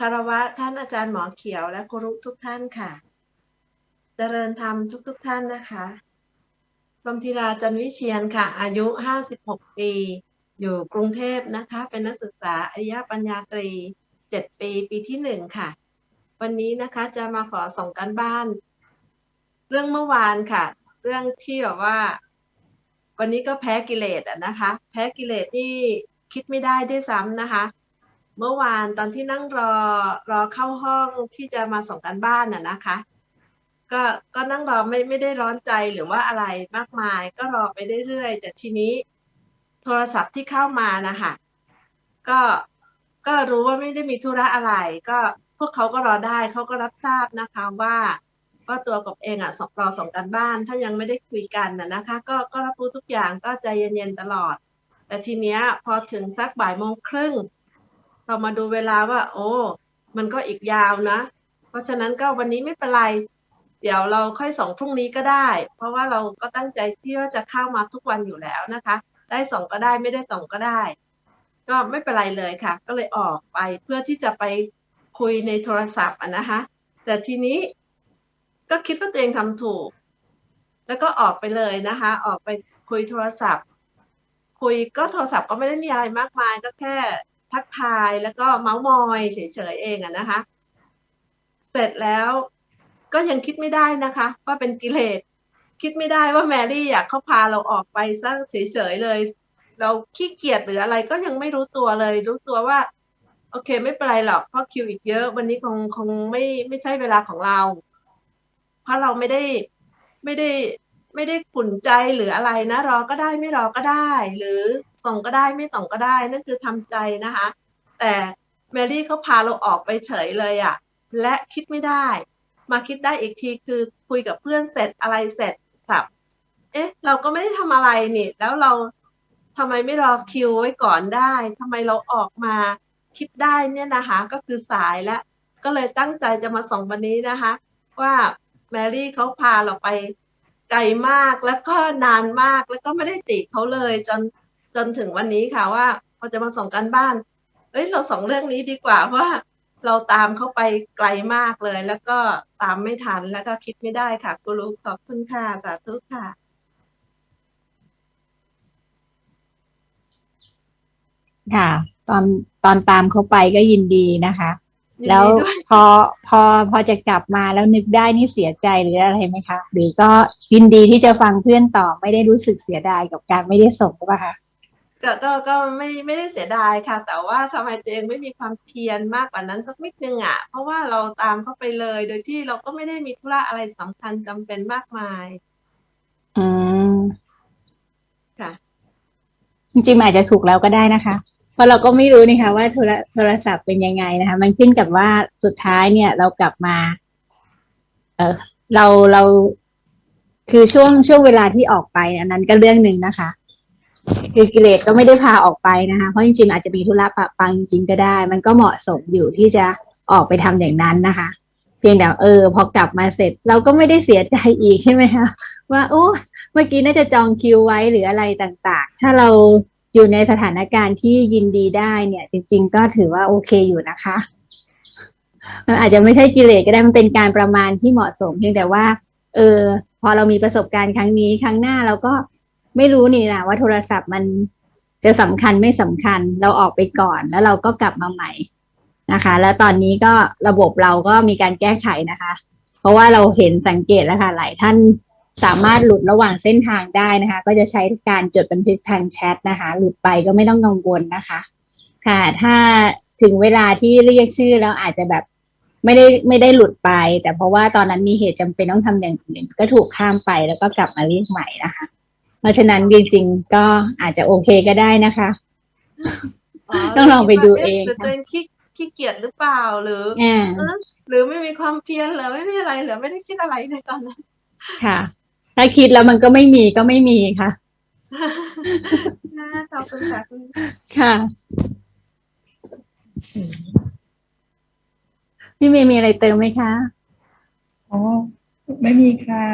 คารวะท่านอาจารย์หมอเขียวและครุทุกท่านค่ะ เจริญธรรมทุกๆทท่านนะคะพรมธีราจันวิเชียนค่ะ อายุ 56 ปี อยู่กรุงเทพนะคะ เป็นนักศึกษาอริยปัญญาตรี 7 ปี ปีที่หนึ่งค่ะ วันนี้นะคะจะมาขอส่งกันบ้าน เรื่องเมื่อวานค่ะ เรื่องที่แบบว่า วันนี้ก็แพ้กิเลสอะนะคะ แพ้กิเลสนี่คิดไม่ได้ด้วยซ้ำนะคะ เมื่อวานตอนที่นั่งรอรอเข้าห้องที่จะมาส่งกันบ้านน่ะนะคะ ก็ก็นั่งรอไม่ไม่ได้ร้อนใจหรือว่าอะไรมากมาย ก็รอไปเรื่อยๆแต่ทีนี้ โทรศัพท์ที่เข้ามานะคะก็ก็รู้ว่าไม่ได้มีธุระอะไร ก็พวกเขาก็รอได้เขาก็รับทราบนะคะว่าว่าตัวกบเองอะสรอส่งกันบ้าน ถ้ายังไม่ได้คุยกันน่ะนะคะ ก็ก็รับรู้ทุกอย่างก็ใจเย็นๆตลอด แต่ทีเนี้ยพอถึงสักบ่ายโมงครึ่ง เรามาดูเวลาว่า โอ้มันก็อีกยาวนะ เพราะฉะนั้นก็วันนี้ไม่เป็นไร เดี๋ยวเราค่อยส่งพรุ่งนี้ก็ได้ เพราะว่าเราก็ตั้งใจที่ว่าจะเข้ามาทุกวันอยู่แล้วนะคะ ได้ส่งก็ได้ไม่ได้ส่งก็ได้ ก็ไม่เป็นไรเลยค่ะ ก็เลยออกไปเพื่อที่จะไปคุยในโทรศัพท์อะนะคะ แต่ทีนี้ก็คิดว่าตัวเองทำถูก แล้วก็ออกไปเลยนะคะ ออกไปคุยโทรศัพท์ คุยก็โทรศัพท์ก็ไม่ได้มีอะไรมากมายก็แค่ ทักทายแล้วก็เมาส์มอยเฉยๆเองอะนะคะ เสร็จแล้วก็ยังคิดไม่ได้นะคะ ว่าเป็นกิเลสคิดไม่ได้ว่าแมรี่อยากเขาพาเราออกไปซะเฉยๆเลย เราขี้เกียจหรืออะไรก็ยังไม่รู้ตัวเลย รู้ตัวว่า โอเค ไม่เป็นไรหรอกเพราะคิวอีกเยอะ วันนี้คงคงไม่ไม่ใช่เวลาของเรา เพราะเราไม่ได้ไม่ได้ไม่ได้ขุนใจหรืออะไรนะ รอก็ได้ไม่รอก็ได้ หรือ ส่งก็ได้ไม่ส่งก็ได้นั่นคือทำใจนะคะ แต่แมรี่เขาพาเราออกไปเฉยเลยอะ่ะและคิดไม่ได้ มาคิดได้อีกทีคือคุยกับเพื่อนเสร็จอะไรเสร็จสับเอ๊ะ เราก็ไม่ได้ทำอะไรนี่ แล้วเราทำไมไม่รอคิวไว้ก่อนได้ทำไมเราออกมาคิดได้เนี่ยนะคะ ก็คือสายแล้วก็เลยตั้งใจจะมาส่งวันนี้นะคะ ว่าแมรี่เขาพาเราไปไกลมากแล้วก็นานมากแล้วก็ไม่ได้ติเขาเลย จน จนถึงวันนี้ค่ะว่าพอจะมาส่งกันบ้านเอ้ยเราส่งเรื่องนี้ดีกว่าว่าเราตามเขาไปไกลมากเลย แล้วก็ตามไม่ทันแล้วก็คิดไม่ได้ค่ะกูรู้ขอบคุณค่ะสาธุค่ะ ค่ะ ตอนตอนตามเขาไปก็ยินดีนะคะยินดีแล้วด้วยพอพอพอจะกลับมาแล้วนึกได้นี่เสียใจหรืออะไรไหมคะ หรือก็ยินดีที่จะฟังเพื่อนต่อไม่ได้รู้สึกเสียดายกับการไม่ได้ส่งหรือเปล่าคะ ก็ก็ก็ไม่ไม่ได้เสียดายค่ะ แต่ว่าทำไมตัวเองไม่มีความเพียรมากกว่านั้นสักนิดนึงอะ เพราะว่าเราตามเขาไปเลย โดยที่เราก็ไม่ได้มีธุระอะไรสำคัญจำเป็นมากมายอืมค่ะ จริงๆมันอาจจะถูกแล้วก็ได้นะคะ เพราะเราก็ไม่รู้นี่ค่ะว่าโทรโทรศัพท์เป็นยังไงนะคะ มันขึ้นกับว่าสุดท้ายเนี่ย เรากลับมา เออเราเรา คือช่วงช่วงเวลาที่ออกไปอันนั้นก็เรื่องหนึ่งนะคะ คือกิเลสก็ไม่ได้พาออกไปนะคะ เพราะจริงๆอาจจะมีธุระปะปังจริงก็ได้ มันก็เหมาะสมอยู่ที่จะออกไปทำอย่างนั้นนะคะ เพียงแต่เออ พอกลับมาเสร็จ เราก็ไม่ได้เสียใจอีกใช่ไหมคะว่าโอ้เมื่อกี้น่าจะจองคิวไว้หรืออะไรต่างๆ ถ้าเราอยู่ในสถานการณ์ที่ยินดีได้เนี่ย จริง ๆ ก็ถือว่าโอเคอยู่นะคะมันอาจจะไม่ใช่กิเลสก็ได้มันเป็นการประมาณที่เหมาะสม เพียงแต่ว่า เออ พอเรามีประสบการณ์ครั้งนี้ ครั้งหน้าเราก็ ไม่รู้นี่นะว่าโทรศัพท์มันจะสำคัญไม่สำคัญเราออกไปก่อนแล้วเราก็กลับมาใหม่นะคะ แล้วตอนนี้ก็ระบบเราก็มีการแก้ไขนะคะ เพราะว่าเราเห็นสังเกตแล้วค่ะหลายท่านสามารถหลุดระหว่างเส้นทางได้นะคะ ก็จะใช้การจดบันทึกทางแชทนะคะ หลุดไปก็ไม่ต้องกังวลนะคะ ค่ะ ถ้าถึงเวลาที่เรียกชื่อแล้วอาจจะแบบไม่ได้ไม่ได้หลุดไป แต่เพราะว่าตอนนั้นมีเหตุจำเป็นต้องทำอย่างอื่นก็ถูกข้ามไปแล้วก็กลับมาเรียกใหม่นะคะ เพราะฉะนั้นจริงๆก็อาจจะโอเคก็ได้นะคะ ต้องลองไปดูเองหรือตัวเองขี้ขี้เกียจหรือเปล่าหรืออ่าเออหรือไม่มีความเพียรเหรือไม่มีอะไรเหรือไม่ได้คิดอะไรในตอนนั้น ค่ะ ถ้าคิดแล้วมันก็ไม่มีก็ไม่มีค่ะนะขอบคุณค่ะคุณค่ะพี่เมย์มีอะไรเติมไหมคะ อ๋อ ไม่มีค่ะ